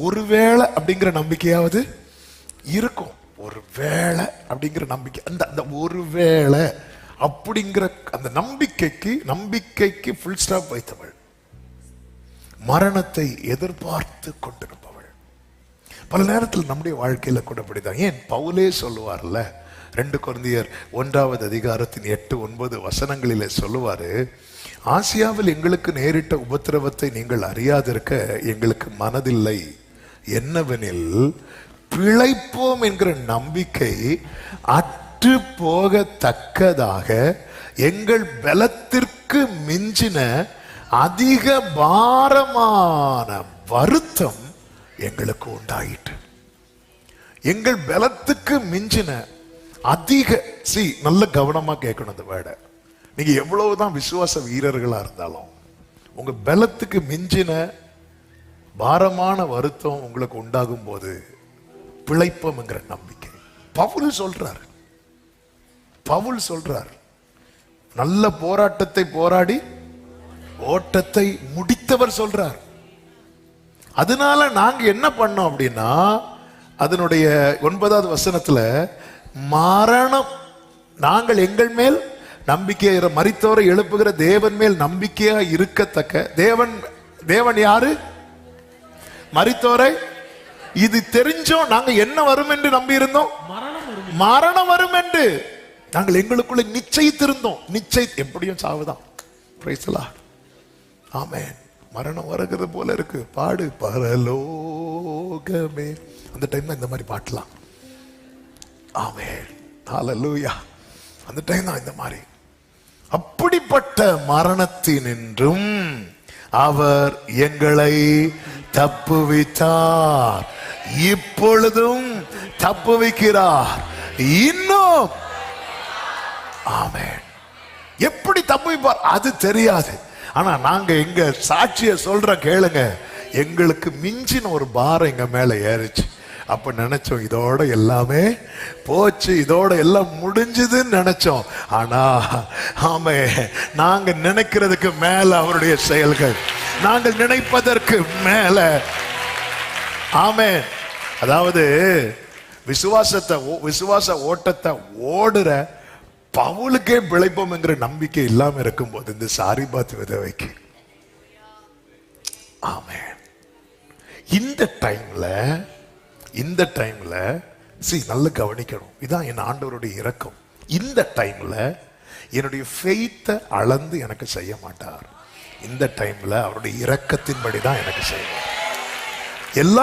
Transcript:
ஒருவேளை அப்படிங்கிற நம்பிக்கையாவது இருக்கும். ஒருவேளை அப்படிங்கிற நம்பிக்கை. அந்த அந்த ஒருவேளை அப்படிங்கிற அந்த நம்பிக்கைக்கு நம்பிக்கைக்கு ஃபுல் ஸ்டாப் வைத்தவள். மரணத்தை எதிர்பார்த்து கொண்டிருப்பவள். பல நேரத்தில் நம்முடைய வாழ்க்கையில கூட அப்படிதான். ஏன்? பவுலே சொல்லுவார்ல ரெண்டு குழந்தையர் ஒன்றாவது அதிகாரத்தின் எட்டு ஒன்பது வசனங்களிலே சொல்லுவாரு ஆசியாவில் எங்களுக்கு நேரிட்ட உபத்திரவத்தை நீங்கள் அறியாதிருக்க எங்களுக்கு மனதில்லை. என்னவெனில் பிழைப்போம் என்கிற நம்பிக்கை அற்று போகத்தக்கதாக எங்கள் பலத்திற்கு மிஞ்சின அதிக பாரமான வருத்தம் எங்களுக்கு உண்டாயிற்று. எங்கள் பலத்துக்கு மிஞ்சின அதிக சி நல்ல கவனமா கேட்கணும் இந்த வேடை. நீங்க எவ்வளவுதான் விசுவாச வீரர்களா இருந்தாலும் உங்க பலத்துக்கு மிஞ்சின பாரமான வருத்தம் உங்களுக்கு உண்டாகும் போது பிழைப்போம்ங்கிற நம்பிக்கை. பவுல் சொல்றார். பவுல் சொல்றார். நல்ல போராட்டத்தை போராடி ஓட்டத்தை முடித்தவர் சொல்றார். அதனால நாங்க என்ன பண்ணோம் அப்படின்னா அதனுடைய ஒன்பதாவது வசனத்துல மரணம். நாங்கள் எங்கள் மேல் நம்பிக்கை மரித்தோரை எழுப்புகிற தேவன் மேல் நம்பிக்கையா இருக்கத்தக்க தேவன் தேவன் யாரு? மரித்தோரை இது தெரிஞ்சோம் நாங்க என்ன வரும் என்று நம்பி இருந்தோம் மரணம் வரும் என்று நாங்கள் எங்களுக்குள்ள நிச்சயித்திருந்தோம். நிச்சய எப்படியும் சாவுதான். ஆமென் மரணம் வருகிறது போல இருக்கு. பாடு பரலோகமே. அந்த டைம்ல இந்த மாதிரி பாட்டலாம் ஆமென் ஹalleluya அந்த டைம் தான் இந்த மாதிரி. அப்படிப்பட்ட மரணத்தினின்றும் அவர் எங்களை தப்புவித்தார் இப்பொழுதும் தப்புவிக்கிறார் இன்னும். ஆமென். எப்படி தப்புவிப்பார் அது தெரியாது. ஆனா நாங்க எங்க சாட்சிய சொல்ற கேளுங்க. எங்களுக்கு மிஞ்சின ஒரு பாரம் எங்க மேல ஏறிச்சு. அப்ப நினைச்சோம் இதோட எல்லாமே போச்சு இதோட எல்லாம் முடிஞ்சதுன்னு நினைச்சோம். ஆனா ஆமே நாங்க நினைக்கிறதுக்கு மேல அவருடைய செயல்கள். நாங்கள் நினைப்பதற்கு மேல. ஆமே அதாவது விசுவாசத்தை ஓ- விசுவாச ஓட்டத்தை ஓடுற பவுலுக்கே பிழைப்போம்ங்கிற நம்பிக்கை இல்லாம இருக்கும்போது இந்த சாரிபாத் விதவைக்கு. ஆமே இந்த டைம்ல இந்த டைம்ல சி நல்ல கவனிக்கணும். இதான் என் ஆண்டவருடைய இறக்கம் இந்த டைம்ல என்னுடைய ஃபெய்த்தை அளந்து எனக்கு செய்ய மாட்டார். இந்த டைம்ல அவருடைய இரக்கத்தின்படி தான் எனக்கு செய்வார் எல்லா